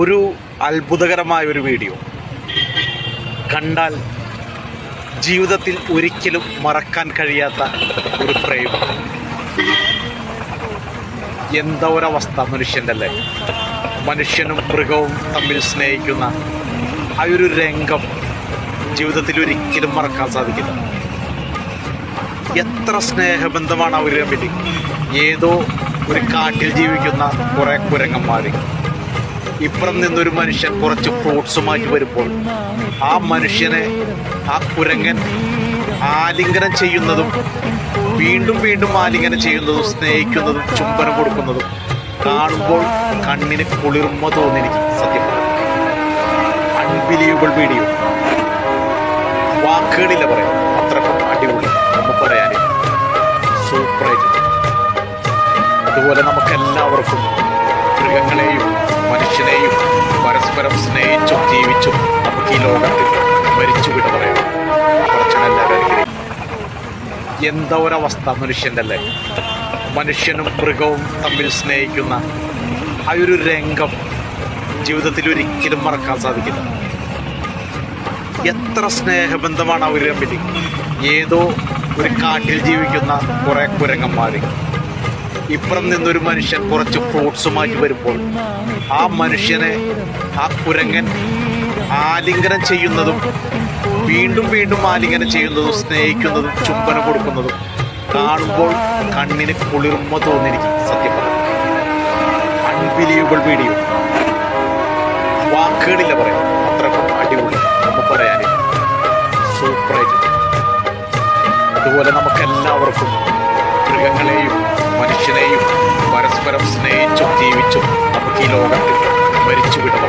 ഒരു അത്ഭുതകരമായ ഒരു വീഡിയോ. കണ്ടാൽ ജീവിതത്തിൽ ഒരിക്കലും മറക്കാൻ കഴിയാത്ത ഒരു ഫ്രെയിം എന്താ ഒരവസ്ഥ മനുഷ്യന്റെ അല്ലേ മനുഷ്യനും മൃഗവും തമ്മിൽ സ്നേഹിക്കുന്ന ആ ഒരു രംഗം ജീവിതത്തിൽ ഒരിക്കലും മറക്കാൻ സാധിക്കില്ല. എത്ര സ്നേഹബന്ധമാണ് അവർ തമ്മിൽ ഏതോ ഒരു കാട്ടിൽ ജീവിക്കുന്ന കുറെ കുരങ്ങന്മാർ ഇപ്പുറം നിന്നൊരു മനുഷ്യൻ കുറച്ച് ഫ്രൂട്ട്സുമായിട്ട് വരുമ്പോൾ ആ മനുഷ്യനെ ആ കുരങ്ങൻ ആലിംഗനം ചെയ്യുന്നതും വീണ്ടും വീണ്ടും ആലിംഗനം ചെയ്യുന്നതും സ്നേഹിക്കുന്നതും ചുംബനം കൊടുക്കുന്നതും കാണുമ്പോൾ കണ്ണിന് കുളിർമ എനിക്ക് സത്യം അൺബിലീവബിൾ വീഡിയോ. വാക്കുകളില്ല പറയാം. അത്രക്കും അടിപൊളി. നമുക്ക് പറയാനില്ല സൂപ്പറായിട്ട്. അതുപോലെ നമുക്ക് എല്ലാവർക്കും മൃഗങ്ങളെയും സ്നേഹിച്ചും ജീവിച്ചും നമുക്ക് ഈ ലോകത്തിൽ മരിച്ചു വിട പറയാം. എന്താ ഒരവസ്ഥ മനുഷ്യന്റെ അല്ലേ മനുഷ്യനും മൃഗവും തമ്മിൽ സ്നേഹിക്കുന്ന ആ ഒരു രംഗം ജീവിതത്തിൽ ഒരിക്കലും മറക്കാൻ സാധിക്കില്ല. എത്ര സ്നേഹബന്ധമാണ് അവർ തമ്മിൽ ഏതോ ഒരു കാട്ടിൽ ജീവിക്കുന്ന കുറേ കുരങ്ങന്മാർ ഇപ്പുറം നിന്നൊരു മനുഷ്യൻ കുറച്ച് ഫ്രൂട്ട്സുമായിട്ട് വരുമ്പോൾ ആ മനുഷ്യനെ ആ കുരങ്ങൻ ആലിംഗനം ചെയ്യുന്നതും വീണ്ടും വീണ്ടും ആലിംഗനം ചെയ്യുന്നതും സ്നേഹിക്കുന്നതും ചുംബനം കൊടുക്കുന്നതും കാണുമ്പോൾ കണ്ണിന് കുളിർമ തോന്നിയിരിക്കും. സത്യം പറഞ്ഞു അൺബിലീവബിൾ വീഡിയോ വാക്കുകളില്ല പറയാം അത്രക്കും അടിപൊളി. നമുക്ക് പറയാനില്ല. സൂപ്പറായിട്ട് അതുപോലെ നമുക്ക് എല്ലാവർക്കും മൃഗങ്ങളെയും മനുഷ്യനെയും പരസ്പരം സ്നേഹിച്ചും ജീവിച്ചും നമുക്ക് ഈ ലോകത്തിൽ മരിച്ചു വിട പറയാം